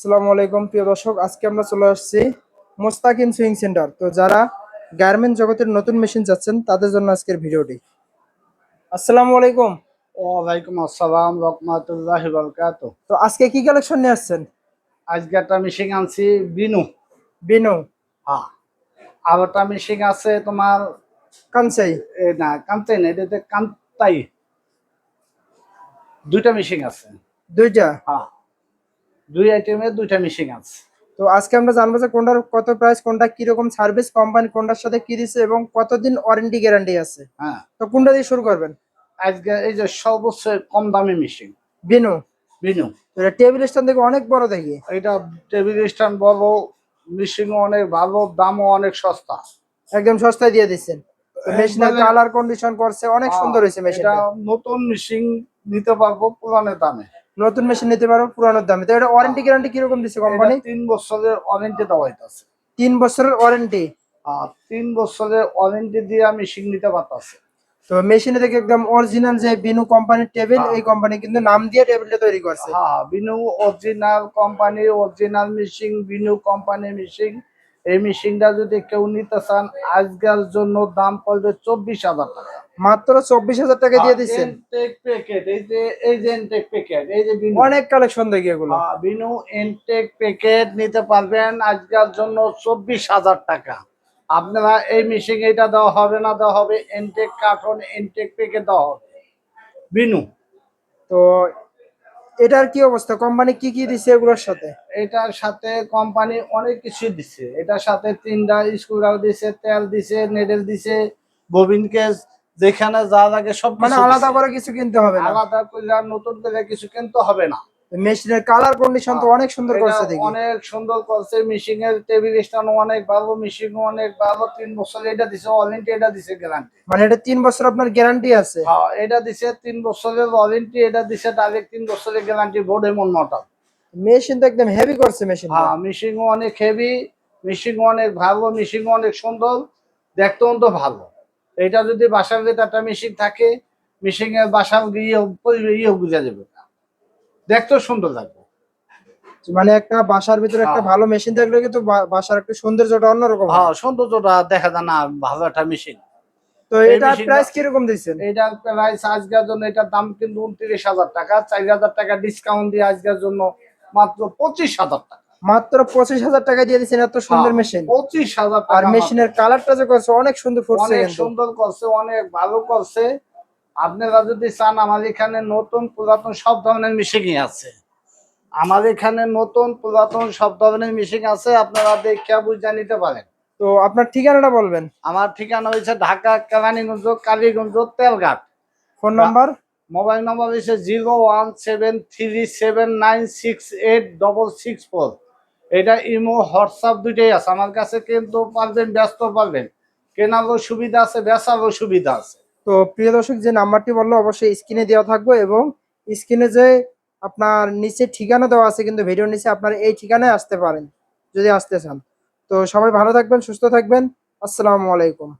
আসসালামু আলাইকুম প্রিয় দর্শক। আজকে আমরা চলে আসছি মোস্তাকিম সুইং সেন্টার। তো যারা গার্মেন্ট জগতের নতুন মেশিন চাচ্ছেন তাদের জন্য আজকের ভিডিওটি। আসসালামু আলাইকুম। ওয়ালাইকুম আসসালাম রহমতুল্লাহ বরকাত তো আজকে কি কালেকশন নিয়ে আসছেন? আজকে একটা মিশিং আনছি বিনু। বিনু। হ্যাঁ। আর একটা মিশিং আছে তোমার কানসাই। না কান্তাই না এটাতে কান্তাই। দুইটা মিশিং আছে। দুইটা? হ্যাঁ। দুই আইটেমের দুইটা মিশিং আছে। তো আজকে আমরা জানব যে কোনটার কত প্রাইস কোনটা কি রকম সার্ভিস কোম্পানি কোনটার সাথে কি দিচ্ছে এবং কতদিন ওয়ারেন্টি গ্যারান্টি আছে। হ্যাঁ। তো কোনটা দিয়ে শুরু করবেন? আজকে এই যে সর্বোচ্চ কম দামি মেশিন বিনু। বিনু। এটা টেবিল স্ট্যান্ড থেকে অনেক বড় দেখি। এটা টেবিল স্ট্যান্ড বড় মিশিংও অনেক ভালো দামও অনেক সস্তা। একদম সস্তায় দিয়ে দিচ্ছেন। মেশিনের কালার কন্ডিশন করছে অনেক সুন্দর হয়েছে মেশিনটা নতুন মেশিন নিতে পারব পুরানের দামে। নতুন মেশিন নিতে পারো পুরানোর দামে। তো এটা ওয়ারেন্টি গ্যারান্টি কীরকম দিচ্ছে কোম্পানি তিন বছরের ওয়ারেন্টি দেওয়া হইতাছে তিন বছরের ওয়ারেন্টি আর তিন বছরের ওয়ারেন্টি দিয়ে আমি শিং নিতে পারতাছি। তো মেশিনে থেকে একদম অরিজিনাল যে বিনু কোম্পানির টেবিল হ্যাঁ। এই কোম্পানি কিন্তু নাম দিয়ে টেবিলটা তৈরি করছে। হ্যাঁ বিনু অরিজিনাল কোম্পানি অরিজিনাল মিশিং বিনু কোম্পানি মেশিন এই মিশিংটা যদি কেউ নিতে চান আজকাল জন্য দাম পড়বে চব্বিশ হাজার টাকা। মাত্র চব্বিশ হাজার টাকা দিয়ে দিচ্ছেন। এনটেক প্যাকেট এই যে এই যে এনটেক প্যাকেট এই যে অনেক কালেকশন দেখি এগুলো। বিনু এনটেক প্যাকেট নিতে পারবেন আজকের জন্য চব্বিশ হাজার টাকা। আপনারা এই মিশিং এটা দেওয়া হবে না দেওয়া হবে এনটেক কার্টন এনটেক প্যাকেট দেওয়া হবে। বিনু তো এটার কি অবস্থা? কোম্পানি কি কি দিছে এগুলোর সাথে? এটার সাথে কোম্পানি অনেক কিছু দিছে। এটার সাথে তিনটা স্ক্রুড্রাইভার দিছে তেল দিছে নেডেল দিছে ববিন কেস যেখানে যা লাগে সব মানে আলাদা করে কিছু কিনতে হবে না। আলাদা করে নতুন করে কিছু কিনতে হবে না। মেশিনের কালার কন্ডিশন তো অনেক সুন্দর করছে দেখি। অনেক সুন্দর করছে মিশিং এর টেবিল স্ট্যান্ড অনেক ভালো মিশিং অনেক ভালো তিন বছর এটা দিছে ওয়ারেন্টি এটা দিছে গ্যারান্টি মানে এটা তিন বছর আপনার গ্যারান্টি আছে। হ্যাঁ এটা দিছে তিন বছরের ওয়ারেন্টি এটা দিছে ডাইরেক্ট তিন বছরের গ্যারান্টি বোর্ড এমন নটা মেশিন তো একদম হেভি করছে মেশিন হ্যাঁ মিশিং অনেক হেভি মিশিং অনেক ভালো মিশিং অনেক সুন্দর দেখতেও তো ভালো। এটা যদি বাসার ভিতরে একটা মেশিন থাকে মিশিং এর বাসার গিয়ে ইয়ে বুঝা যাবে। দেখতেও সুন্দর লাগবে। মানে একটা বাসার ভিতরে একটা হ্যাঁ। ভালো মেশিন থাকলে কিন্তু বাসার একটা সৌন্দর্যটা অন্যরকম হ্যাঁ সৌন্দর্যটা দেখা যায় না ভালো একটা মেশিন তো এটা প্রাইস কীরকম দিচ্ছেন? এটার প্রাইস আজকের জন্য এটার দাম কিন্তু উনত্রিশ হাজার টাকা চার হাজার টাকা ডিসকাউন্ট দিয়ে আজকের জন্য মাত্র পঁচিশ হাজার টাকা। মাত্র পঁচিশ হাজার টাকা দিয়ে দিচ্ছেন এত সুন্দর হ্যাঁ, মেশিন পঁচিশ হাজার আর মেশিনের কালারটা যে করছে অনেক সুন্দর করছে অনেক সুন্দর করছে অনেক ভালো করছে। আপনারা যদি চান আমার এখানে নতুন পুরাতন সব ধরনের মিশিংই আছে। আমার এখানে নতুন পুরাতন সব ধরনের মিশিং আছে আপনারা দেখে বুঝে নিতে পারেন। তো আপনার ঠিকানাটা বলবেন? আমার ঠিকানা হয়েছে Dhaka Keraniganj Kaliganj Telghat. Phone number? Mobile number হচ্ছে zero one seven three seven nine six eight double six four. এটা ইমো, হোয়াটসঅ্যাপ দুইটাই আছে। আমার কাছে কিন্তু পারবেন, ব্যস্ত পারবেন। কেনারও সুবিধা আছে, বেচারও সুবিধা আছে। তো প্রিয় দর্শক, যে নাম্বারটি বলল, অবশ্যই স্ক্রিনে দেওয়া থাকবে এবং স্ক্রিনে যে আপনার নিচে ঠিকানা দেওয়া আছে, কিন্তু ভিডিও নিচে আপনার এই ঠিকানায় আসতে পারেন, যদি আসতে চান। তো সবাই ভালো থাকবেন, সুস্থ থাকবেন। আসসালামু আলাইকুম।